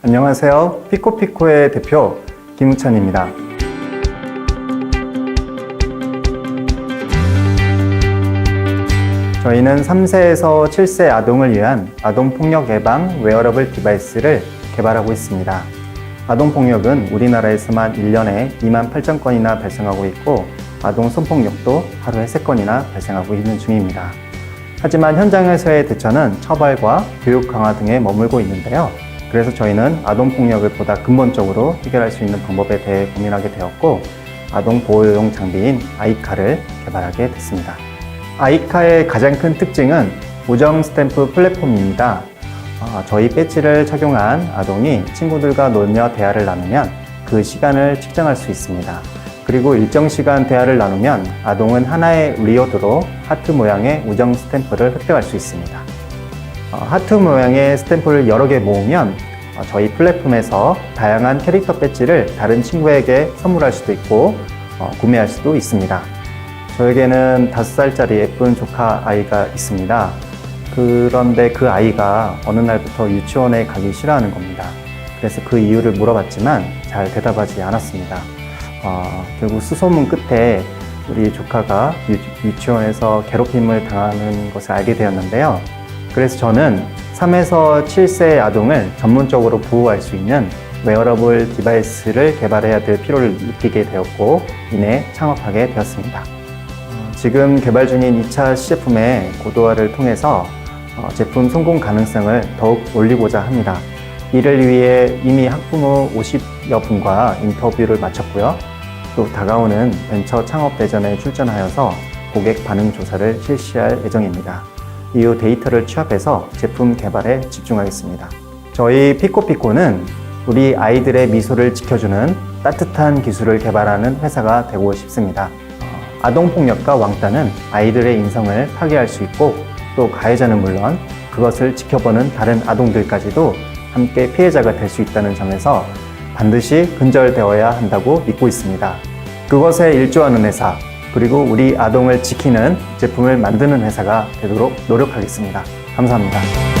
안녕하세요. 피코피코의 대표 김우찬입니다. 저희는 3세에서 7세 아동을 위한 아동폭력 예방 웨어러블 디바이스를 개발하고 있습니다. 아동폭력은 우리나라에서만 1년에 2만 8천 건이나 발생하고 있고 아동 성폭력도 하루에 3건이나 발생하고 있는 중입니다. 하지만 현장에서의 대처는 처벌과 교육 강화 등에 머물고 있는데요. 그래서 저희는 아동 폭력을 보다 근본적으로 해결할 수 있는 방법에 대해 고민하게 되었고 아동 보호용 장비인 아이카를 개발하게 됐습니다. 아이카의 가장 큰 특징은 우정 스탬프 플랫폼입니다. 어, 저희 배지를 착용한 아동이 친구들과 놀며 대화를 나누면 그 시간을 측정할 수 있습니다. 그리고 일정 시간 대화를 나누면 아동은 하나의 리오드로 하트 모양의 우정 스탬프를 획득할 수 있습니다. 어, 하트 모양의 스탬프를 여러 개 모으면 어, 저희 플랫폼에서 다양한 캐릭터 배지를 다른 친구에게 선물할 수도 있고 어, 구매할 수도 있습니다. 저에게는 5살짜리 예쁜 조카 아이가 있습니다. 그런데 그 아이가 어느 날부터 유치원에 가기 싫어하는 겁니다. 그래서 그 이유를 물어봤지만 잘 대답하지 않았습니다. 어, 결국 수소문 끝에 우리 조카가 유, 치원에서 괴롭힘을 당하는 것을 알게 되었는데요. 그래서 저는 3에서 7세 아동을 전문적으로 보호할 수 있는 웨어러블 디바이스를 개발해야 될 필요를 느끼게 되었고 이내 창업하게 되었습니다. 어, 지금 개발 중인 2차 시제품의 고도화를 통해서 어, 제품 성공 가능성을 더욱 올리고자 합니다. 이를 위해 이미 학부모 50여 분과 인터뷰를 마쳤고요. 또 다가오는 벤처 창업 대전에 출전하여서 고객 반응 조사를 실시할 예정입니다. 이후 데이터를 취합해서 제품 개발에 집중하겠습니다. 저희 피코피코는 우리 아이들의 미소를 지켜주는 따뜻한 기술을 개발하는 회사가 되고 싶습니다. 어, 아동폭력과 왕따는 아이들의 인성을 파괴할 수 있고 또 가해자는 물론 그것을 지켜보는 다른 아동들까지도 함께 피해자가 될 수 있다는 점에서 반드시 근절되어야 한다고 믿고 있습니다. 그것에 일조하는 회사, 그리고 우리 아동을 지키는 제품을 만드는 회사가 되도록 노력하겠습니다. 감사합니다.